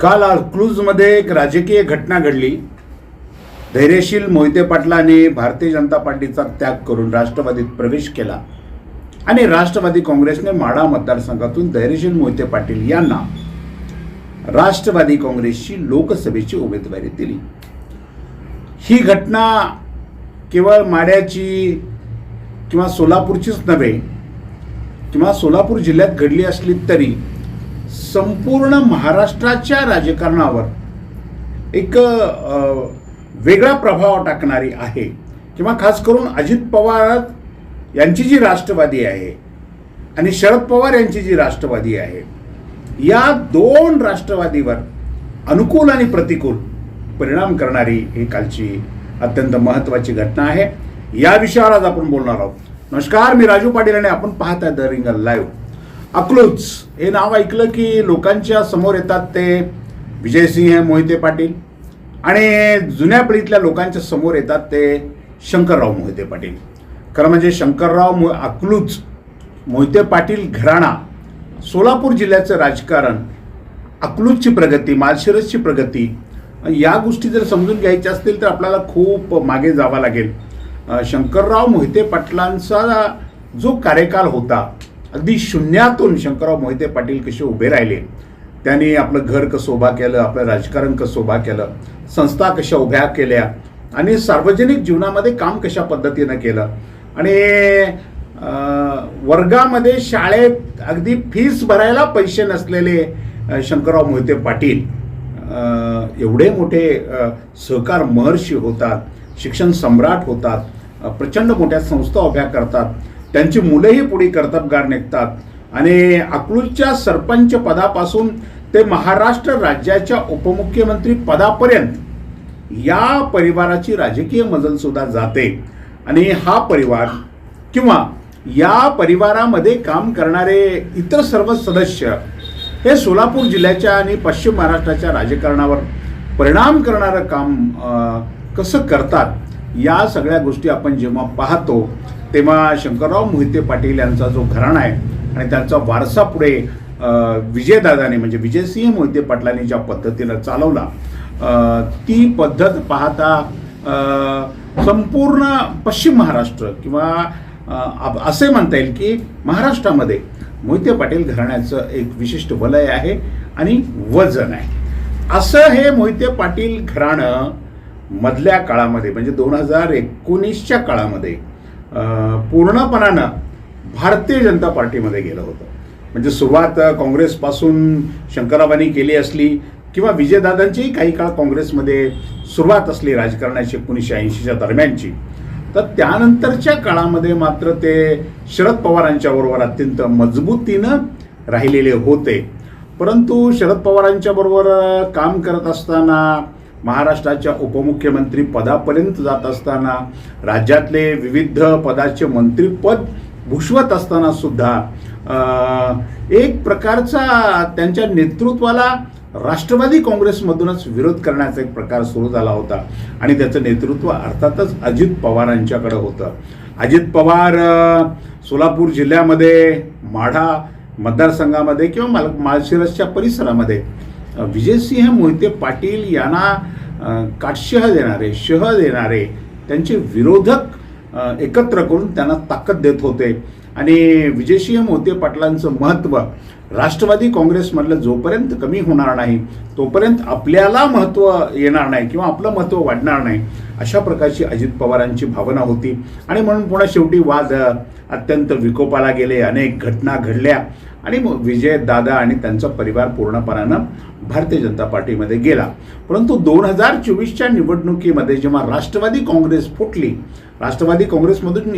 काल अक्लूजमध्ये एक राजकीय घटना घडली. धैर्यशील मोहिते पाटलाने भारतीय जनता पार्टीचा त्याग करून राष्ट्रवादीत प्रवेश केला. आणि राष्ट्रवादी काँग्रेसने माढा मतदारसंघातून धैर्यशील मोहिते पाटील यांना राष्ट्रवादी काँग्रेसची लोकसभेची उमेदवारी दिली. ही घटना केवळ माड्याची किंवा सोलापूरचीच नव्हे किंवा सोलापूर जिल्ह्यात घडली असली तरी संपूर्ण महाराष्ट्राच्या राजकारणावर एक वेगळा प्रभाव टाकणारी आहे. किंवा खास करून अजित पवार यांची जी राष्ट्रवादी आहे आणि शरद पवार यांची जी राष्ट्रवादी आहे या दोन राष्ट्रवादीवर अनुकूल आणि प्रतिकूल परिणाम करणारी ही कालची अत्यंत महत्त्वाची घटना आहे. या विषयावर आज आपण बोलणार आहोत. नमस्कार मी राजू पाटील आणि आपण पाहत आहे द रिंगल लाईव्ह. अकलूज. हे नाव ऐकलं की लोकांच्या समोर येतात ते विजयसिंह मोहिते पाटील. आणि जुन्या पिढीतल्या लोकांच्या समोर येतात ते शंकरराव मोहिते पाटील. खरं म्हणजे शंकरराव मो अकलूज मोहिते पाटील घराणा सोलापूर जिल्ह्याचं राजकारण अकलूजची प्रगती माळशिरसची प्रगती या गोष्टी जर समजून घ्यायच्या असतील तर आपल्याला खूप मागे जावं लागेल. शंकरराव मोहिते पाटलांचा जो कार्यकाल होता अगदी शून्यातून शंकरराव मोहिते पाटील कसे उभे राहिले त्यांनी आपलं घर कसं उभा केलं आपलं राजकारण कसं उभा केलं संस्था कशा उभ्या केल्या आणि सार्वजनिक जीवनामध्ये काम कशा पद्धतीनं केलं आणि वर्गामध्ये शाळेत अगदी फीस भरायला पैसे नसलेले शंकरराव मोहिते पाटील एवढे मोठे सहकार महर्षी होतात शिक्षण सम्राट होतात प्रचंड मोठ्या संस्था उभ्या करतात त्यांची मुलंही पुढे कर्तबगार निघतात. आणि अकलूजच्या सरपंच पदापासून ते महाराष्ट्र राज्याच्या उपमुख्यमंत्री पदापर्यंत या परिवाराची राजकीय मजल सुद्धा जाते. आणि हा परिवार किंवा या परिवारामध्ये काम करणारे इतर सर्व सदस्य हे सोलापूर जिल्ह्याच्या आणि पश्चिम महाराष्ट्राच्या राजकारणावर परिणाम करणारं काम कसं करतात या सगळ्या गोष्टी आपण जेव्हा पाहतो तेव्हा शंकरराव मोहिते पाटील यांचा जो घराणा आहे आणि त्यांचा वारसा पुढे विजयदादाने म्हणजे विजयसिंह मोहिते पाटलांनी ज्या पद्धतीनं चालवला ती पद्धत पाहता संपूर्ण पश्चिम महाराष्ट्र किंवा आप- असे म्हणता येईल की महाराष्ट्रामध्ये मोहिते पाटील घराण्याचं एक विशिष्ट वलय आहे आणि वजन आहे. असं हे मोहिते पाटील घराणं मधल्या काळामध्ये म्हणजे दोन हजार एकोणीसच्या काळामध्ये पूर्णपणानं भारतीय जनता पार्टीमध्ये गेलं होतं. म्हणजे सुरुवात काँग्रेसपासून शंकराबानी केली असली किंवा विजयदादांचीही काही काळ काँग्रेसमध्ये सुरुवात असली राजकारणाची एकोणीसशे ऐंशीच्या दरम्यानची. तर त्यानंतरच्या काळामध्ये मात्र ते शरद पवारांच्या बरोबर अत्यंत मजबूतीनं राहिलेले होते. परंतु शरद पवारांच्या बरोबर काम करत असताना महाराष्ट्राच्या उपमुख्यमंत्री पदापर्यंत जात असताना राज्यातले विविध पदाचे मंत्रीपद भूषवत असताना सुद्धा एक प्रकारचा त्यांच्या नेतृत्वाला राष्ट्रवादी काँग्रेसमधूनच विरोध करण्याचा एक प्रकार सुरू झाला होता. आणि त्याचं नेतृत्व अर्थातच अजित पवारांच्याकडे होतं. अजित पवार सोलापूर जिल्ह्यामध्ये माढा मतदारसंघामध्ये किंवा माल माळशिरसच्या परिसरामध्ये विजयसिंह मोहिते पाटील यांना काटशह देणारे शह देणारे त्यांचे विरोधक एकत्र करून त्यांना ताकद देत होते. आणि विजयसिंह मोहिते पाटलांचं महत्त्व राष्ट्रवादी काँग्रेसमधलं जोपर्यंत कमी होणार नाही तोपर्यंत आपल्याला महत्त्व येणार नाही किंवा आपलं महत्त्व वाढणार नाही अशा प्रकारची अजित पवारांची भावना होती. आणि म्हणून पुन्हा शेवटी वाद अत्यंत विकोपाला गेले अनेक घटना घडल्या. आणि मग विजय दादा आणि त्यांचा परिवार पूर्णपणानं भारतीय जनता पार्टीमध्ये गेला. परंतु दोन हजार चोवीसच्या निवडणुकीमध्ये जेव्हा राष्ट्रवादी काँग्रेस फुटली राष्ट्रवादी काँग्रेसमधून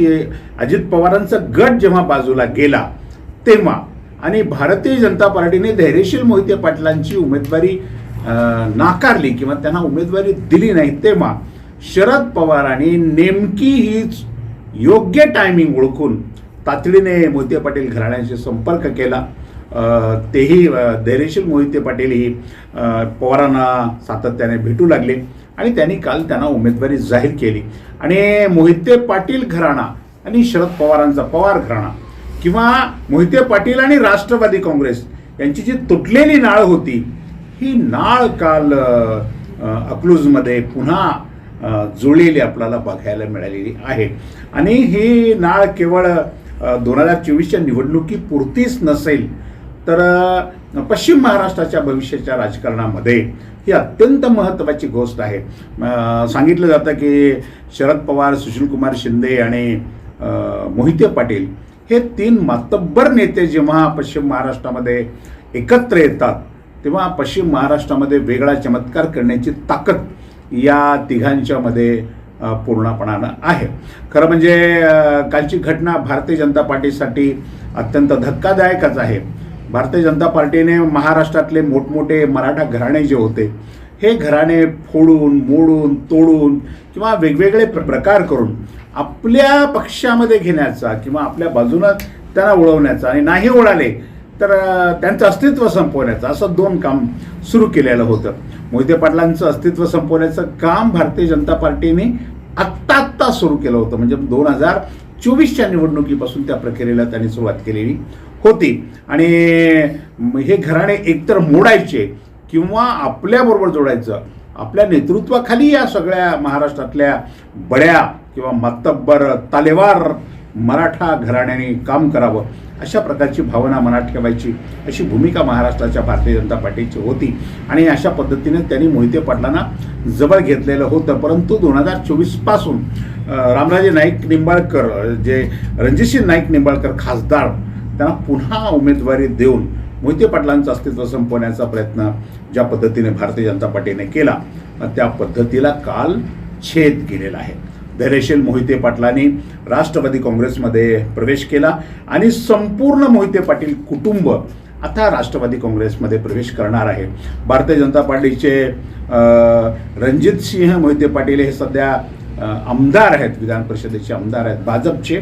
अजित पवारांचा गट जेव्हा बाजूला गेला तेव्हा आणि भारतीय जनता पार्टीने धैर्यशील मोहिते पाटलांची उमेदवारी नाकारली किंवा त्यांना उमेदवारी दिली नाही तेव्हा शरद पवारांनी नेमकी हीच योग्य टायमिंग ओळखून तातडीने मोहिते पाटील घराण्याशी संपर्क केला. तेही धैर्यशील मोहिते पाटीलही ही पवारांना सातत्याने भेटू लागले आणि त्यांनी काल त्यांना उमेदवारी जाहीर केली. आणि मोहिते पाटील घराणा आणि शरद पवारांचा पवार घराणा किंवा मोहिते पाटील आणि राष्ट्रवादी काँग्रेस यांची जी तुटलेली नाळ होती ही नाळ काल अक्लूजमध्ये पुन्हा जुळलेली आपल्याला बघायला मिळालेली आहे. आणि ही नाळ केवळ दोन हजार चोवीसच्या निवडणुकीपुरतीच नसेल तर पश्चिम महाराष्ट्राच्या भविष्याच्या राजकारणामध्ये ही अत्यंत महत्त्वाची गोष्ट आहे. सांगितलं जातं की शरद पवार सुशीलकुमार शिंदे आणि मोहिते पाटील हे तीन मातब्बर नेते जेव्हा पश्चिम महाराष्ट्रामध्ये एकत्र येतात तेव्हा पश्चिम महाराष्ट्रामध्ये वेगळा चमत्कार करण्याची ताकद या तिघांच्यामध्ये पूर्णपणानं आहे. खरं म्हणजे कालची घटना भारतीय जनता पार्टीसाठी अत्यंत धक्कादायकच आहे. भारतीय जनता पार्टीने महाराष्ट्रातले मोठमोठे मराठा घराणे जे होते हे घराणे फोडून मोडून तोडून किंवा वेगवेगळे प्र प्रकार करून आपल्या पक्षामध्ये घेण्याचा किंवा आपल्या बाजूनं त्यांना ओळवण्याचा आणि नाही ओळाले तर त्यांचं अस्तित्व संपवण्याचं असं दोन काम सुरू केलेलं होतं. मोहिते पाटलांचं अस्तित्व संपवण्याचं काम भारतीय जनता पार्टीने आत्ता आत्ता सुरू केलं होतं. म्हणजे दोन हजार चोवीसच्या निवडणुकीपासून त्या प्रक्रियेला त्यांनी सुरुवात केलेली होती. आणि हे घराणे एकतर मोडायचे किंवा आपल्याबरोबर जोडायचं आपल्या नेतृत्वाखाली या सगळ्या महाराष्ट्रातल्या बड्या किंवा मातब्बर तालेवार मराठा घराण्याने काम करावं अशा प्रकारची भावना मनात ठेवायची अशी भूमिका महाराष्ट्राच्या भारतीय जनता पार्टीची होती. आणि अशा पद्धतीने त्यांनी मोहिते पाटलांना जवळ घेतलेलं होतं. परंतु दोन हजार चोवीसपासून रामराजे नाईक निंबाळकर जे रणजितसिंह नाईक निंबाळकर खासदार त्यांना पुन्हा उमेदवारी देऊन मोहिते पाटलांचं अस्तित्व संपवण्याचा प्रयत्न ज्या पद्धतीने भारतीय जनता पार्टीने केला त्या पद्धतीला काल छेद केलेला आहे. धैर्यशील मोहिते पाटलांनी राष्ट्रवादी काँग्रेसमध्ये प्रवेश केला आणि संपूर्ण मोहिते पाटील कुटुंब आता राष्ट्रवादी काँग्रेसमध्ये प्रवेश करणार आहे. भारतीय जनता पार्टीचे रणजित सिंह मोहिते पाटील हे सध्या आमदार आहेत विधान परिषदेचे आमदार आहेत भाजपचे.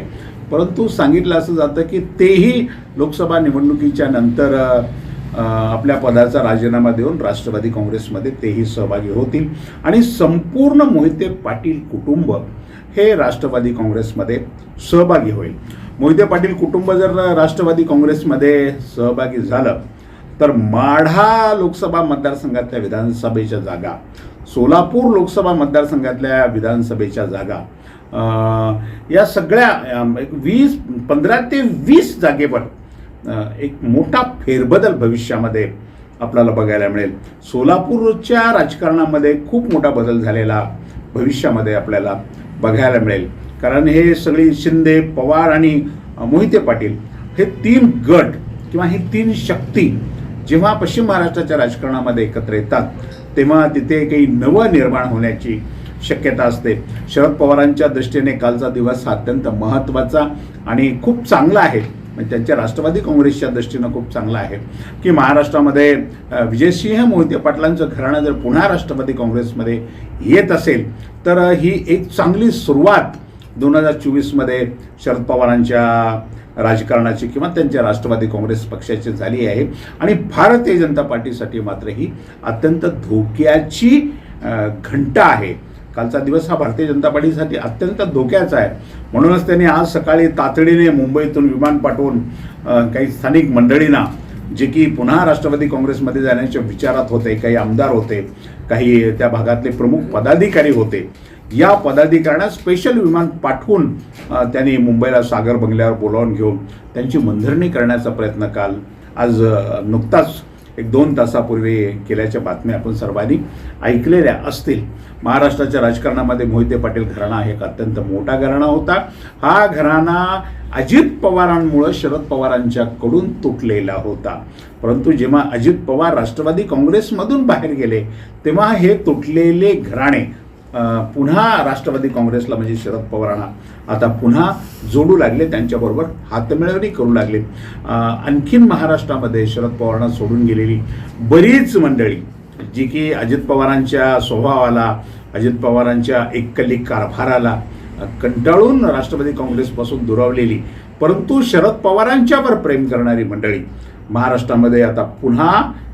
परंतु सांगितलं असं जातं की तेही लोकसभा निवडणुकीच्या नंतर आपल्या पदाचा राजीनामा देऊन राष्ट्रवादी काँग्रेसमध्ये तेही सहभागी होतील. आणि संपूर्ण मोहिते पाटील कुटुंब हे राष्ट्रवादी काँग्रेसमध्ये सहभागी होईल. मोहिते पाटील कुटुंब जर राष्ट्रवादी काँग्रेसमध्ये सहभागी झालं तर माढा लोकसभा मतदारसंघातल्या विधानसभेच्या जागा सोलापूर लोकसभा मतदारसंघातल्या विधानसभेच्या जागा या सगळ्या एक वीस पंधरा ते वीस जागेवर एक मोठा फेरबदल भविष्यामध्ये आपल्याला बघायला मिळेल. सोलापूरच्या राजकारणामध्ये खूप मोठा बदल झालेला भविष्यामध्ये आपल्याला बघायला मिळेल. कारण हे सगळी शिंदे पवार आणि मोहिते पाटील हे तीन गट किंवा ही तीन शक्ती जेव्हा पश्चिम महाराष्ट्राच्या राजकारणामध्ये एकत्र येतात तेव्हा तिथे काही नवं निर्माण होण्याची शक्यता असते. शरद पवारांच्या दृष्टीने कालचा दिवस हा अत्यंत महत्त्वाचा आणि खूप चांगला आहे. म्हणजे त्यांच्या राष्ट्रवादी काँग्रेसच्या दृष्टीनं खूप चांगला आहे. की महाराष्ट्रामध्ये विजयसिंह मोहिते पाटलांचं घराणं जर पुन्हा राष्ट्रवादी काँग्रेसमध्ये येत असेल तर ही एक चांगली सुरुवात दोन हजार चोवीसमध्ये शरद पवारांच्या राजकारणाची किंवा त्यांच्या राष्ट्रवादी काँग्रेस पक्षाची झाली आहे. आणि भारतीय जनता पार्टीसाठी मात्र ही अत्यंत धोक्याची घंटा आहे. कालचा दिवस हा भारतीय जनता पार्टीसाठी अत्यंत धोक्याचा आहे. म्हणूनच त्यांनी आज सकाळी तातडीने मुंबईतून विमान पाठवून काही स्थानिक मंडळींना जे की पुन्हा राष्ट्रवादी काँग्रेसमध्ये जाण्याच्या विचारात होते काही आमदार होते काही त्या भागातले प्रमुख पदाधिकारी होते या पदाधिकाऱ्यांना स्पेशल विमान पाठवून त्यांनी मुंबईला सागर बंगल्यावर बोलावून घेऊन त्यांची मंधरणी करण्याचा प्रयत्न काल. आज नुकताच एक दोन तासापूर्वी केल्याच्या बातम्या आपण सर्वांनी ऐकलेल्या असतील. महाराष्ट्राच्या राजकारणामध्ये मोहिते पाटील घराणा हा एक अत्यंत मोठा घराणा होता. हा घराणा अजित पवारांमुळं शरद पवारांच्याकडून तुटलेला होता. परंतु जेव्हा अजित पवार राष्ट्रवादी काँग्रेसमधून बाहेर गेले तेव्हा हे तुटलेले घराणे पुन्हा राष्ट्रवादी काँग्रेसला म्हणजे शरद पवारांना आता पुन्हा जोडू लागले त्यांच्याबरोबर हातमिळवणी करू लागले. आणखीन महाराष्ट्रामध्ये शरद पवारांना सोडून गेलेली बरीच मंडळी जी की अजित पवारांच्या स्वभावाला अजित पवारांच्या एककली कारभाराला कंटाळून राष्ट्रवादी काँग्रेसपासून दुरावलेली परंतु शरद पवारांच्यावर प्रेम करणारी मंडळी महाराष्ट्रामध्ये आता पुन्हा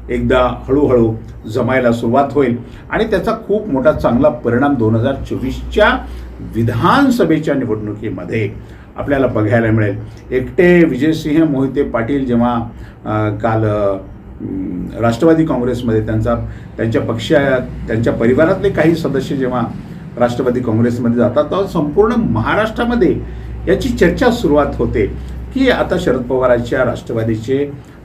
एकदा हळूहळू जमायला सुरुवात होईल. आणि त्याचा खूप मोठा चांगला परिणाम दोन हजार चोवीसच्या विधानसभेच्या निवडणुकीमध्ये आपल्याला बघायला मिळेल. एकटे विजयसिंह मोहिते पाटील जेव्हा काल राष्ट्रवादी काँग्रेसमध्ये त्यांचा त्यांच्या पक्षात त्यांच्या परिवारातले काही सदस्य जेव्हा राष्ट्रवादी काँग्रेसमध्ये जातात तेव्हा संपूर्ण महाराष्ट्रामध्ये याची चर्चा सुरुवात होते की आता शरद पवारांच्या राष्ट्रवादीचे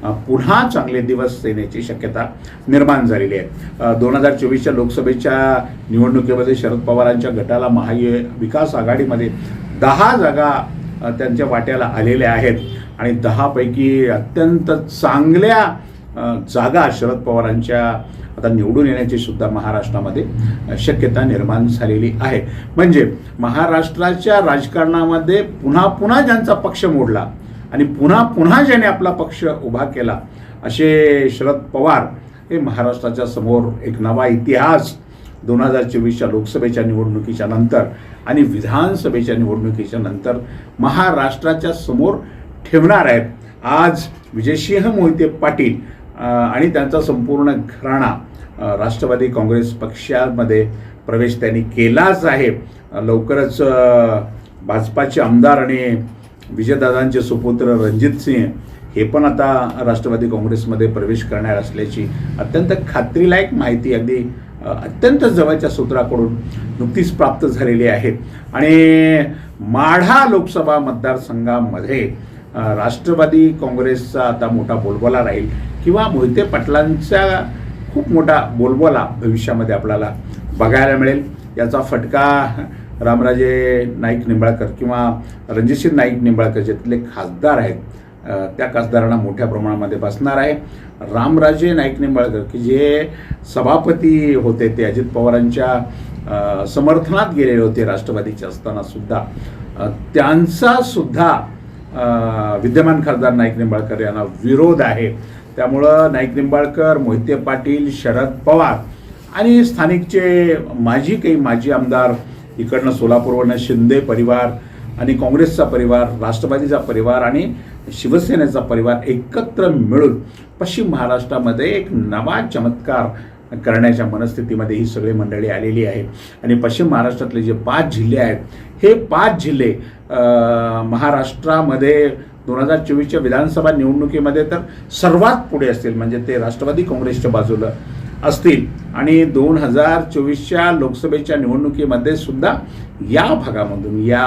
पुन्हा चांगले दिवस येण्याची शक्यता निर्माण झालेली आहे. दोन हजार चोवीसच्या लोकसभेच्या निवडणुकीमध्ये शरद पवारांच्या गटाला महाय विकास आघाडीमध्ये दहा जागा त्यांच्या वाट्याला आलेल्या आहेत. आणि दहापैकी अत्यंत चांगल्या जागा शरद पवारांच्या आता निवडून येण्याची सुद्धा महाराष्ट्रामध्ये शक्यता निर्माण झालेली आहे. म्हणजे महाराष्ट्राच्या राजकारणामध्ये पुन्हा पुन्हा ज्यांचा पक्ष मोडला आणि पुन्हा पुन्हा ज्याने आपला पक्ष उभा केला असे शरद पवार हे महाराष्ट्राच्या समोर एक नवा इतिहास दोन हजार चोवीसच्या लोकसभेच्या निवडणुकीच्या नंतर आणि विधानसभेच्या निवडणुकीच्या नंतर महाराष्ट्राच्या समोर ठेवणार आहेत. आज विजयसिंह मोहिते पाटील आणि त्यांचा संपूर्ण घराणा राष्ट्रवादी काँग्रेस पक्षामध्ये प्रवेश त्यांनी केलाच आहे. लवकरच भाजपाचे आमदार आणि विजयदादांचे सुपुत्र रणजित सिंह हे पण आता राष्ट्रवादी काँग्रेसमध्ये प्रवेश करणार असल्याची अत्यंत खात्रीलायक माहिती अगदी अत्यंत जवळच्या सूत्राकडून नुकतीच प्राप्त झालेली आहे. आणि माढा लोकसभा मतदारसंघामध्ये राष्ट्रवादी काँग्रेसचा आता मोठा बोलबोला राहील किंवा मोहिते पाटलांचा खूप मोठा बोलबोला भविष्यामध्ये आपल्याला बघायला मिळेल. याचा फटका रामराजे नाईक निंबाळकर किंवा रणजितसिंह नाईक निंबाळकर ज्यातले खासदार आहेत त्या खासदारांना मोठ्या प्रमाणामध्ये बसणार आहे. रामराजे नाईक निंबाळकर की जे सभापती होते ते अजित पवारांच्या समर्थनात गेलेले होते राष्ट्रवादीचे असताना सुद्धा. त्यांचा सुद्धा विद्यमान खासदार नाईक निंबाळकर यांना विरोध आहे. त्यामुळं नाईक निंबाळकर मोहिते पाटील शरद पवार आणि स्थानिकचे माजी काही माजी आमदार इकडनं सोलापूरवरनं शिंदे परिवार आणि काँग्रेसचा परिवार राष्ट्रवादीचा परिवार आणि शिवसेनेचा परिवार एकत्र मिळून पश्चिम महाराष्ट्रामध्ये एक नवा चमत्कार करण्याच्या मनस्थितीमध्ये ही सगळी मंडळी आलेली आहे. आणि पश्चिम महाराष्ट्रातले जे पाच जिल्हे आहेत हे पाच जिल्हे महाराष्ट्रामध्ये दोन हजार चोवीसच्या विधानसभा निवडणुकीमध्ये तर सर्वात पुढे असतील. म्हणजे ते राष्ट्रवादी काँग्रेसच्या बाजूला असतील. आणि दोन हजार चोवीसच्या लोकसभेच्या निवडणुकीमध्ये सुद्धा या भागामधून या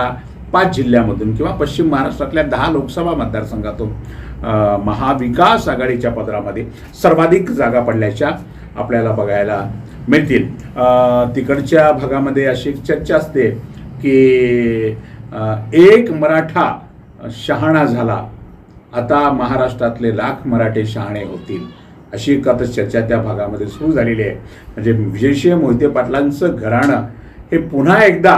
पाच जिल्ह्यामधून किंवा पश्चिम महाराष्ट्रातल्या दहा लोकसभा मतदारसंघातून महाविकास आघाडीच्या पदरामध्ये सर्वाधिक जागा पडल्याच्या आपल्याला बघायला मिळतील. तिकडच्या भागामध्ये अशी चर्चा असते की एक मराठा शहाणा झाला आता महाराष्ट्रातले लाख मराठे शहाणे होतील. अशी एक आता चर्चा त्या भागामध्ये सुरू झालेली आहे. म्हणजे विजयसिंह मोहिते पाटलांचं घराणं हे पुन्हा एकदा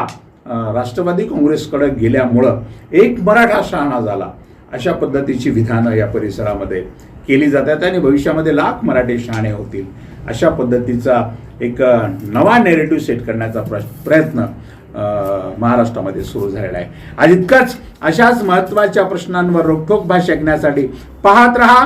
राष्ट्रवादी काँग्रेसकडे गेल्यामुळं एक मराठा शहाणा झाला. अशा पद्धतीची विधानं या परिसरामध्ये केली जातात आणि भविष्यामध्ये लाख मराठी शहाणे होतील. अशा पद्धतीचा एक नवा नेरेटिव्ह सेट करण्याचा प्र प्रयत्न महाराष्ट्रामध्ये सुरू झालेला आहे. आज इतकंच. अशाच महत्त्वाच्या प्रश्नांवर रोखोक भाष्य ऐकण्यासाठी पाहत रहा.